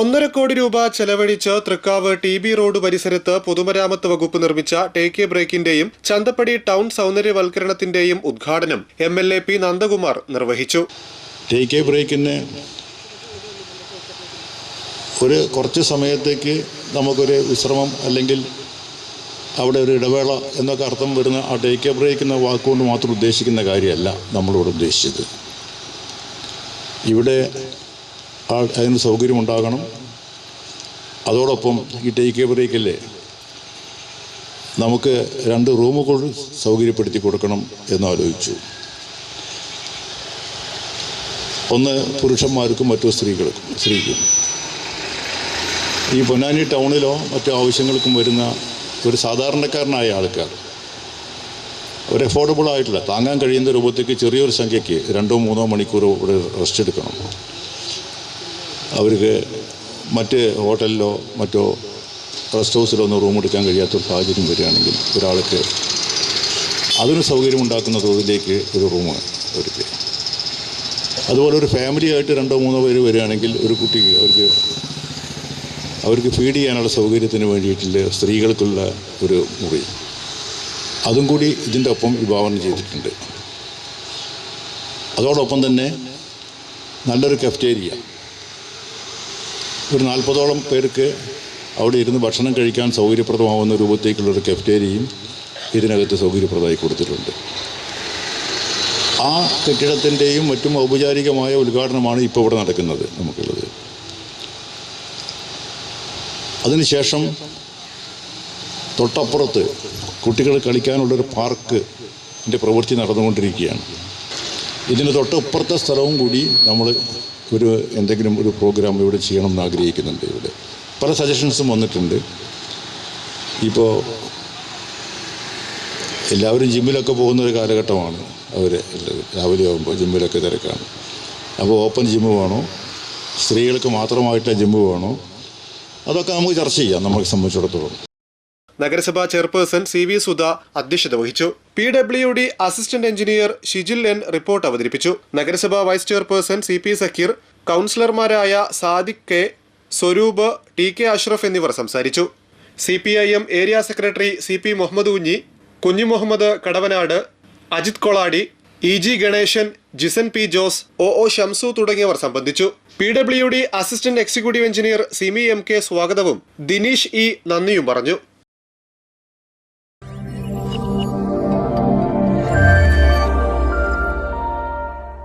ഒന്നര കോടി രൂപ ചെലവഴിച്ച് തൃക്കാവ് ടി ബി റോഡ് പരിസരത്ത് പൊതുമരാമത്ത് വകുപ്പ് നിർമ്മിച്ച ടേക്ക് എ ബ്രേക്കിന്റെയും ചന്തപ്പടി ടൗൺ സൗന്ദര്യവൽക്കരണത്തിന്റെയും ഉദ്ഘാടനം M L A P Nandakumar നിർവഹിച്ചു. ടേക്ക് എ ബ്രേക്കിന് ഒരു കുറച്ച് സമയത്തേക്ക് നമുക്കൊരു വിശ്രമം അല്ലെങ്കിൽ അവിടെ ഒരു ഇടവേള എന്നൊക്കെ അർത്ഥം വരുന്ന ആ ടേക്ക് എ ബ്രേക്ക് എന്ന വാക്കുകൊണ്ട് മാത്രം ഉദ്ദേശിക്കുന്ന കാര്യമല്ല നമ്മളിവിടെ ഉദ്ദേശിച്ചത്. ഇവിടെ ആ അതിന് സൗകര്യമുണ്ടാകണം. അതോടൊപ്പം ഈ ടേക്ക് കെയർ നമുക്ക് രണ്ട് റൂമുകൾ സൗകര്യപ്പെടുത്തി കൊടുക്കണം എന്നാലോചിച്ചു ഒന്ന് പുരുഷന്മാർക്കും മറ്റു സ്ത്രീകൾക്കും സ്ത്രീക്കും. ഈ പൊന്നാനി ടൗണിലോ മറ്റു ആവശ്യങ്ങൾക്കും വരുന്ന ഒരു സാധാരണക്കാരനായ ആൾക്കാർ ഒരു അഫോർഡബിൾ ആയിട്ടുള്ള താങ്ങാൻ കഴിയുന്ന രൂപത്തേക്ക് ചെറിയൊരു സംഖ്യയ്ക്ക് രണ്ടോ മൂന്നോ മണിക്കൂർ ഇവിടെ റെസ്റ്റ് എടുക്കണം. അവർക്ക് മറ്റ് ഹോട്ടലിലോ മറ്റോ റെസ്റ്റ് ഹൗസിലോ ഒന്നും റൂം എടുക്കാൻ കഴിയാത്തൊരു സാഹചര്യം വരികയാണെങ്കിൽ ഒരാൾക്ക് അതിന് സൗകര്യമുണ്ടാക്കുന്ന തോതിലേക്ക് ഒരു റൂം അവർക്ക്. അതുപോലെ ഒരു ഫാമിലി ആയിട്ട് രണ്ടോ മൂന്നോ പേര് വരികയാണെങ്കിൽ ഒരു കുട്ടിക്ക് അവർക്ക് അവർക്ക് ഫീഡ് ചെയ്യാനുള്ള സൗകര്യത്തിന് വേണ്ടിയിട്ടുള്ള സ്ത്രീകൾക്കുള്ള ഒരു മുറി. അതും കൂടി ഇതിന്റെ ഒപ്പം വിഭാവനം ചെയ്തിട്ടുണ്ട്. അതോടൊപ്പം തന്നെ നല്ലൊരു കഫ്റ്റേരിയ ഒരു നാൽപ്പതോളം പേർക്ക് അവിടെ ഇരുന്ന് ഭക്ഷണം കഴിക്കാൻ സൗകര്യപ്രദമാവുന്ന രൂപത്തേക്കുള്ളൊരു കഫ്റ്റേരിയയും ഇതിനകത്ത് സൗകര്യപ്രദമായി കൊടുത്തിട്ടുണ്ട്. ആ കെട്ടിടത്തിന്റെയും മറ്റും ഔപചാരികമായ ഉദ്ഘാടനമാണ് ഇപ്പോൾ ഇവിടെ നടക്കുന്നത് നമുക്കുള്ളത്. അതിനുശേഷം തൊട്ടപ്പുറത്ത് കുട്ടികൾ കളിക്കാനുള്ളൊരു പാർക്ക് ന്റെ പ്രവൃത്തി നടന്നുകൊണ്ടിരിക്കുകയാണ്. ഇതിന് തൊട്ടപ്പുറത്തെ സ്ഥലവും കൂടി നമ്മൾ ഒരു എന്തെങ്കിലും ഒരു പ്രോഗ്രാം ഇവിടെ ചെയ്യണം എന്ന് ആഗ്രഹിക്കുന്നുണ്ട് ഇവിടെ. പല സജഷൻസും വന്നിട്ടുണ്ട്. ഇപ്പോൾ എല്ലാവരും ജിമ്മിലൊക്കെ പോകുന്ന ഒരു കാലഘട്ടമാണ് അവർ രാവിലെ ആകുമ്പോൾ ജിമ്മിലൊക്കെ തിരക്കാണ്. അപ്പോൾ ഓപ്പൺ ജിമ്മ് വേണോ? സ്ത്രീകൾക്ക് മാത്രമായിട്ട് ജിമ്മ് വേണോ? അതൊക്കെ നമുക്ക് ചർച്ച ചെയ്യാം നമ്മളെ സംബന്ധിച്ചിടത്തോളം. നഗരസഭാ ചെയർപേഴ്സൺ സി വി സുധ അധ്യക്ഷത വഹിച്ചു. P W D assistant engineer Shijil N report അവതരിപ്പിച്ചു. നഗരസഭാ vice chairperson C P Sakkeer കൗൺസിലർമാരായ Sadiq K Swaroop T K Ashraf എന്നിവർ സംസാരിച്ചു. C P I M area secretary C P Muhammad Kunhi Kunhu Muhammad Kadavanad Ajith Koladi E G Ganesan Jisan P Jose O O Shamsu തുടങ്ങിയവർ സംബന്ധിച്ചു. P W D assistant executive engineer Simi M K സ്വാഗതവും Dineesh E നന്ദിയും പറഞ്ഞു.